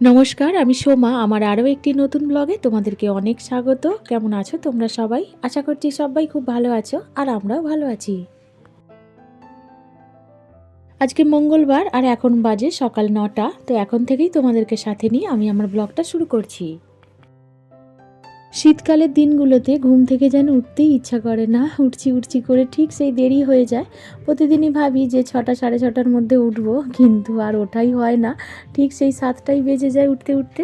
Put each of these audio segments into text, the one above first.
নমস্কার, আমি সোমা। আমার আরও একটি নতুন ব্লগে তোমাদেরকে অনেক স্বাগত। কেমন আছো তোমরা সবাই? আশা করছি সবাই খুব ভালো আছো আর আমরাও ভালো আছি। আজকে মঙ্গলবার আর এখন বাজে সকাল নটা। তো এখন থেকেই তোমাদেরকে সাথে নিয়ে আমি আমার ব্লগটা শুরু করছি। শীতকালের দিনগুলোতে ঘুম থেকে যেন উঠতেই ইচ্ছা করে না, উঠছি উঠছি করে ঠিক সেই দেরি হয়ে যায়। প্রতিদিনই ভাবি যে ছটা, সাড়ে ছটার মধ্যে উঠবো, কিন্তু আর ওঠাই হয় না। ঠিক সেই সাতটাই বেজে যায় উঠতে উঠতে।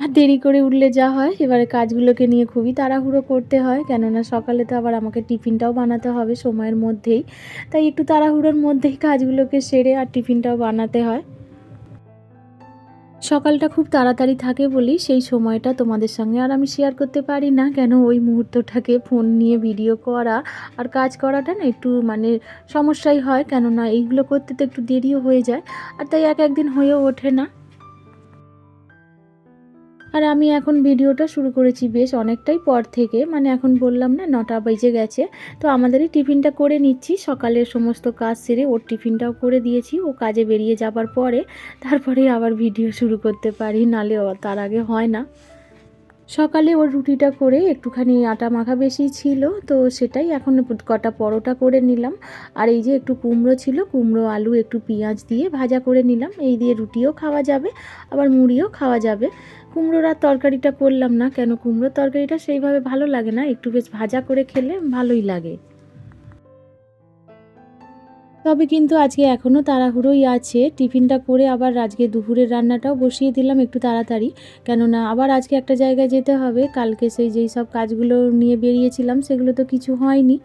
আর দেরি করে উঠলে যা হয়, এবারে কাজগুলোকে নিয়ে খুবই তাড়াহুড়ো করতে হয়, কেননা সকালে তো আবার আমাকে টিফিনটাও বানাতে হবে সময়ের মধ্যেই। তাই একটু তাড়াহুড়োর মধ্যেই কাজগুলোকে সেরে আর টিফিনটাও বানাতে হয়। সকালটা খুব তাড়াতাড়ি থাকে বলেই সেই সময়টা তোমাদের সঙ্গে আর আমি শেয়ার করতে পারি না। কেন ওই মুহূর্তটাকে ফোন নিয়ে ভিডিও করা আর কাজ করাটা না একটু মানে সমস্যাই হয়। কেননা এইগুলো করতে তো একটু দেরিও হয়ে যায়। আর তাই এক একদিন হয়েও ওঠে না। আর আমি এখন ভিডিওটা শুরু করেছি বেশ অনেকটাই পর থেকে। মানে এখন বললাম না, নটা বেজে গেছে। তো আমাদেরই টিফিনটা করে নিচ্ছি। সকালের সমস্ত কাজ সেরে ওর টিফিনটাও করে দিয়েছি। ও কাজে বেরিয়ে যাবার পরে তারপরে আবার ভিডিও শুরু করতে পারি। নালে তার আগে হয় না। সকালে ওর রুটিটা করে একটুখানি আটা মাখা বেশি ছিল। তো সেটাই এখন কটা পরোটা করে নিলাম। আর এই যে একটু কুমড়ো ছিল, কুমড়ো, আলু, একটু পেঁয়াজ দিয়ে ভাজা করে নিলাম। এই দিয়ে রুটিও খাওয়া যাবে, আবার মুড়িও খাওয়া যাবে। কুমড়োর আর তরকারিটা করলাম না। কেন কুমড়োর তরকারিটা সেইভাবে ভালো লাগে না। একটু বেশ ভাজা করে খেলে ভালোই লাগে। তবে কিন্তু আজকে এখনও তাড়াহুড়োই আছে। টিফিনটা করে আবার আজকে দুপুরের রান্নাটাও বসিয়ে দিলাম একটু তাড়াতাড়ি। কেননা আবার আজকে একটা জায়গায় যেতে হবে। কালকে সেই যেই সব কাজগুলো নিয়ে বেরিয়েছিলাম সেগুলো তো কিছু হয়নি।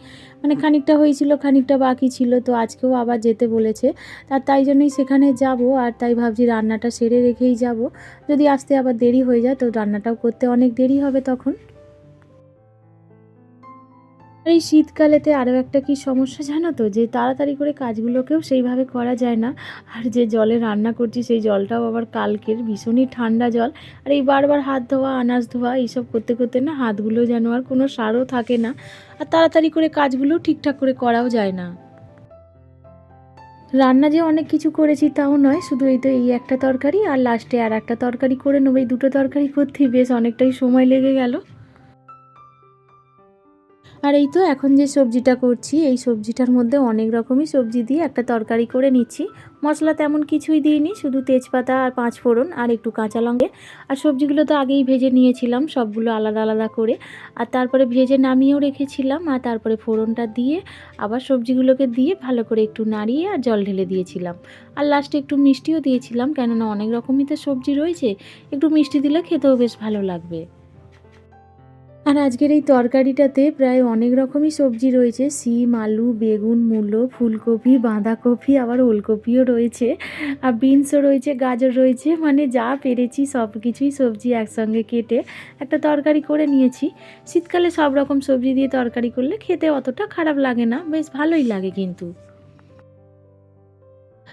মানে খানিকটা হয়েছিল, খানিকটা বাকি ছিল, তো আজকেও আবার যেতে বলেছে। আর তাই জন্যই সেখানে যাব আর তাই ভাবছি রান্নাটা সেরে রেখেই যাব। যদি আসতে আবার দেরি হয়ে যায় তো রান্নাটাও করতে অনেক দেরি হবে তখন। আর এই শীতকালেতে আরও একটা কি সমস্যা জানো তো? যে তাড়াতাড়ি করে কাজগুলোকেও সেইভাবে করা যায় না। আর যে জলে রান্না করছি সেই জলটাও আবার কালকের ভীষণই ঠান্ডা জল। আর এই বারবার হাত ধোয়া, আনাজ ধোয়া, এইসব করতে করতে না হাতগুলো যেন আর কোনো সারও থাকে না। আর তাড়াতাড়ি করে কাজগুলোও ঠিকঠাক করে করাও যায় না। রান্না যে অনেক কিছু করেছি তাও নয়, শুধু এই তো এই একটা তরকারি আর লাস্টে আর একটা তরকারি করে নেব। এই দুটো তরকারি করতেই বেশ অনেকটাই সময় লেগে গেল। আর এই তো এখন যে সবজিটা করছি, এই সবজিটার মধ্যে অনেক রকমই সবজি দিয়ে একটা তরকারি করে নিচ্ছি। মশলা তেমন কিছুই দিইনি, শুধু তেজপাতা আর পাঁচ ফোড়ন আর একটু কাঁচা লঙ্কা। আর সবজিগুলো তো আগেই ভেজে নিয়েছিলাম, সবগুলো আলাদা আলাদা করে। আর তারপরে ভেজে নামিয়েও রেখেছিলাম, আর তারপরে ফোড়নটা দিয়ে আবার সবজিগুলোকে দিয়ে ভালো করে একটু নাড়িয়ে আর জল ঢেলে দিয়েছিলাম। আর লাস্টে একটু মিষ্টিও দিয়েছিলাম, কেননা অনেক রকমই তো সবজি রয়েছে, একটু মিষ্টি দিলে খেতেও বেশ ভালো লাগবে। আর আজকের এই তরকারিটাতে প্রায় অনেক রকমই সবজি রয়েছে। সিম, আলু, বেগুন, মূলো, ফুলকপি, বাঁধাকপি, আবার ওলকপিও রয়েছে। আর বিনসও রয়েছে, গাজর রয়েছে। মানে যা পেরেছি সব কিছুই সবজি একসঙ্গে কেটে একটা তরকারি করে নিয়েছি। শীতকালে সব রকম সবজি দিয়ে তরকারি করলে খেতে অতটা খারাপ লাগে না। বেশ ভালোই লাগে কিন্তু।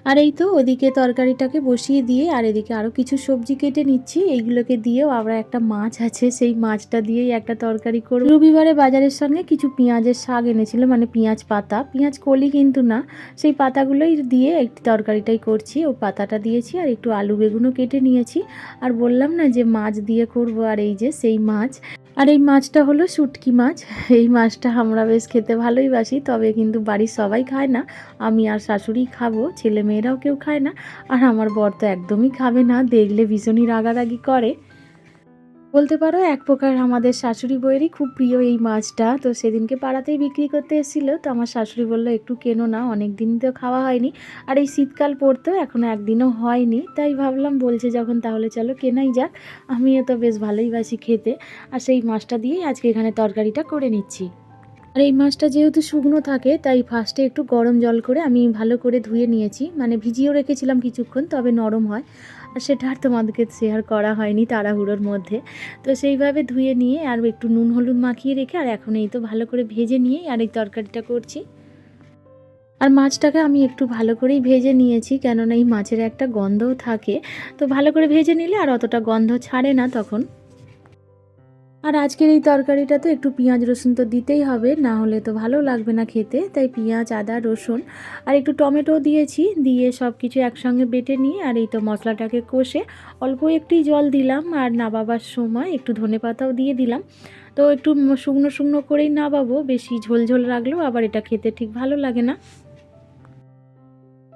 আর এই তো ওদিকে তরকারিটাকে বসিয়ে দিয়ে আর এদিকে আরও কিছু সবজি কেটে নিচ্ছি। এইগুলোকে দিয়েও আবার একটা মাছ আছে, সেই মাছটা দিয়েই একটা তরকারি করব। রবিবারে বাজারের সঙ্গে কিছু পেঁয়াজের শাক এনেছিল মানে পেঁয়াজ পাতা। পেঁয়াজ কলি কিন্তু না, সেই পাতাগুলোই দিয়ে একটি তরকারিটাই করছি। ও পাতাটা দিয়েছি আর একটু আলু বেগুনও কেটে নিয়েছি। আর বললাম না যে মাছ দিয়ে করব আর এই যে সেই মাছ। আর এই মাছটা হলো শুটকি মাছ। এই মাছটা আমরা বেশ খেতে ভালোই বাসি, তবে কিন্তু বাড়ির সবাই খায় না। আমি আর শাশুড়ি খাব, ছেলে মেয়েরাও কেউ খায় না। আর আমার বর তো একদমই খাবে না, দেখলে ভীষণই রাগারাগি করে। বলতে পারো, এক প্রকার আমাদের শাশুড়ি বইয়েরই খুব প্রিয় এই মাছটা। তো সেদিনকে পাড়াতেই বিক্রি করতে এসেছিল। তো আমার শাশুড়ি বলল, একটু কেনো না অনেক দিন তো খাওয়া হয়নি। আর এই শীতকাল পড়তেও এখনও একদিনও হয়নি। তাই ভাবলাম, বলছে যখন, তাহলে চলো কেনাই যাক। আমিও তো বেশ ভালোই বাসি খেতে। আর সেই মাছটা দিয়েই আজকে এখানে তরকারিটা করে নিচ্ছি। আর এই মাছটা যেহেতু শুকনো থাকে, তাই ফার্স্টে একটু গরম জল করে আমি ভালো করে ধুয়ে নিয়েছি। মানে ভিজিয়েও রেখেছিলাম কিছুক্ষণ, তবে নরম হয়। আর সেটা আর তোমাদেরকে শেয়ার করা হয়নি তাড়াহুড়োর মধ্যে। তো সেইভাবে ধুয়ে নিয়ে আর একটু নুন হলুদ মাখিয়ে রেখে আর এখন এই তো ভালো করে ভেজে নিয়েই আর এই তরকারিটা করছি। আর মাছটাকে আমি একটু ভালো করেই ভেজে নিয়েছি, কেননা এই মাছের একটা গন্ধও থাকে। তো ভালো করে ভেজে নিলে আর অতটা গন্ধ ছাড়ে না তখন। আর আজকের এই তরকারিটা তো একটু পেঁয়াজ রসুন তো দিতেই হবে, না হলে তো ভালো লাগবে না খেতে। তাই পেঁয়াজ, আদা, রসুন আর একটু টমেটো দিয়েছি, দিয়ে সব কিছু একসঙ্গে বেটে নিয়ে আর এই তো মশলাটাকে কষে অল্প একটি জল দিলাম আর নাবাবার সময় একটু ধনে পাতাও দিয়ে দিলাম। তো একটু শুকনো শুকনো করেই নাবাবো, বেশি ঝোলঝোল ঝোল রাখলেও আবার এটা খেতে ঠিক ভালো লাগে না।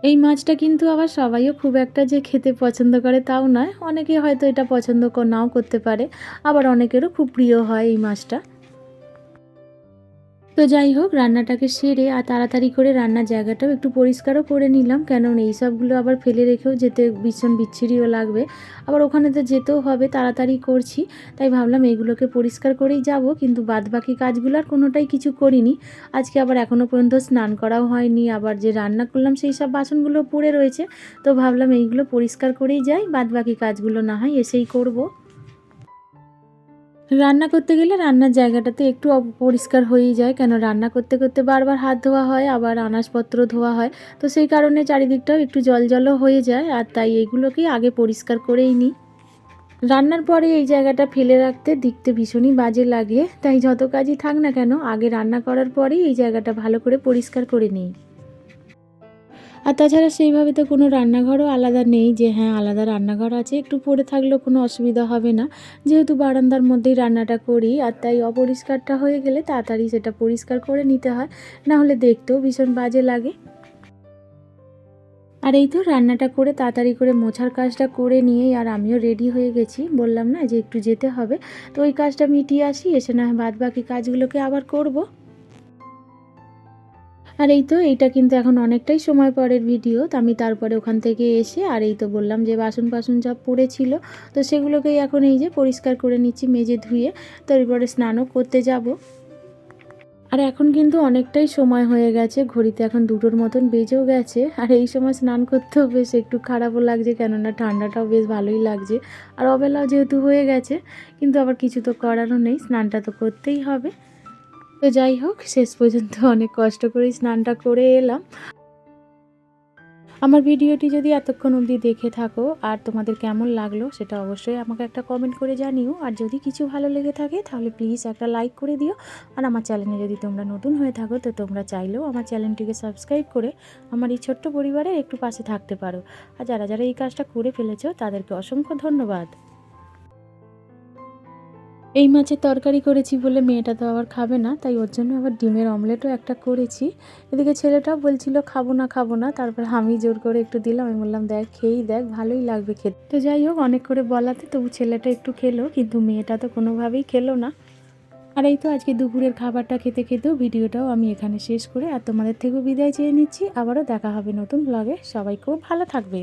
এই মাছটা কিন্তু আবার সবাইও খুব একটা যে খেতে পছন্দ করে তাও নয়। অনেকে হয়তো এটা পছন্দ নাও করতে পারে। আবার অনেকেরও খুব প্রিয় হয় এই মাছটা। তো যাই হোক, রান্নাটাকে সেরে আর তাড়াতাড়ি করে রান্নার জায়গাটাও একটু পরিষ্কারও করে নিলাম। কেন এই সবগুলো আবার ফেলে রেখেও যেতে ভীষণ বিচ্ছিরিও লাগবে। আবার ওখানে তো যেতেও হবে, তাড়াতাড়ি করছি। তাই ভাবলাম এইগুলোকে পরিষ্কার করেই যাব, কিন্তু বাদবাকি কাজগুলো আর কোনোটাই কিছু করিনি। আজকে আবার এখনও পর্যন্ত স্নান করাও হয়নি, আবার যে রান্না করলাম সেই সব বাসনগুলো পড়ে রয়েছে। তো ভাবলাম এইগুলো পরিষ্কার করেই যাই, বাদবাকি কাজগুলো না হয় এসেই করব। রান্না করতে গেলে রান্নার জায়গাটাতে একটু অপরিষ্কার হয়েই যায়। কেন রান্না করতে করতে বারবার হাত ধোয়া হয়, আবার আনাজপত্র ধোয়া হয়। তো সেই কারণে চারিদিকটাও একটু জল জলও হয়ে যায় আর তাই এগুলোকেই আগে পরিষ্কার করেই নিই। রান্নার পরে এই জায়গাটা ফেলে রাখতে দেখতে ভীষণই বাজে লাগে। তাই যত কাজই থাক না কেন, আগে রান্না করার পরেই এই জায়গাটা ভালো করে পরিষ্কার করে নিই। আর তাছাড়া সেইভাবে তো কোনো রান্নাঘরও আলাদা নেই যে হ্যাঁ আলাদা রান্নাঘর আছে। একটু পড়ে থাকলেও কোনো অসুবিধা হবে না। যেহেতু বারান্দার মধ্যেই রান্নাটা করি আর তাই অপরিষ্কারটা হয়ে গেলে তাড়াতাড়ি সেটা পরিষ্কার করে নিতে হয়। না হলে দেখতেও ভীষণ বাজে লাগে। আর এই তো রান্নাটা করে তাড়াতাড়ি করে মোছার কাজটা করে নিয়েই আর আমিও রেডি হয়ে গেছি। বললাম না যে একটু যেতে হবে। তো ওই কাজটা মিটিয়ে আসি, এসে না বাদ বাকি কাজগুলোকে আবার করব। আর এই তো এইটা কিন্তু এখন অনেকটাই সময় পরের ভিডিও। তো আমি তারপরে ওখান থেকে এসে, আর এই তো বললাম যে বাসন বাসন সব পড়েছিল। তো সেগুলোকেই এখন এই যে পরিষ্কার করে নিচ্ছি, মেজে ধুয়ে। তারপরে স্নানও করতে যাব। আর এখন কিন্তু অনেকটাই সময় হয়ে গেছে, ঘড়িতে এখন দুটোর মতন বেজেও গেছে। আর এই সময় স্নান করতেও বেশ একটু খারাপও লাগছে, কেননা ঠান্ডাটাও বেশ ভালোই লাগছে। আর অবেলাও যেহেতু হয়ে গেছে, কিন্তু আবার কিছু তো করারও নেই, স্নানটা তো করতেই হবে। তো যাই হোক, শেষ পর্যন্ত অনেক কষ্ট করেই স্নানটা করে এলাম। আমার ভিডিওটি যদি এতক্ষণ অবধি দেখে থাকো আর তোমাদের কেমন লাগল সেটা অবশ্যই আমাকে একটা কমেন্ট করে জানিও। আর যদি কিছু ভালো লেগে থাকে তাহলে প্লিজ একটা লাইক করে দিও। আর আমার চ্যানেলে যদি তোমরা নতুন হয়ে থাকো তো তোমরা চাইলেও আমার চ্যানেলটিকে সাবস্ক্রাইব করে আমার এই ছোট্ট পরিবারের একটু পাশে থাকতে পারো। আর যারা যারা এই কাজটা করে ফেলেছো তাদেরকে অসংখ্য ধন্যবাদ। এই মাছের তরকারি করেছি বলে মেয়েটা তো আবার খাবে না, তাই ওর জন্য আবার ডিমের অমলেটও একটা করেছি। এদিকে ছেলেটাও বলছিল, খাব না খাব না। তারপর আমি জোর করে একটু দিলাম, আমি বললাম, দেখ, খেয়েই দেখ, ভালোই লাগবে খেতে। তো যাই হোক, অনেক করে বলাতে তবু ছেলেটা একটু খেলো, কিন্তু মেয়েটা তো কোনোভাবেই খেলো না। আর এই তো আজকে দুপুরের খাবারটা খেতে খেতেও ভিডিওটাও আমি এখানে শেষ করে, আর তোমাদের থেকেও বিদায় চেয়ে নিচ্ছি। আবারও দেখা হবে নতুন ব্লগে সবাই খুব ভালো থাকবে।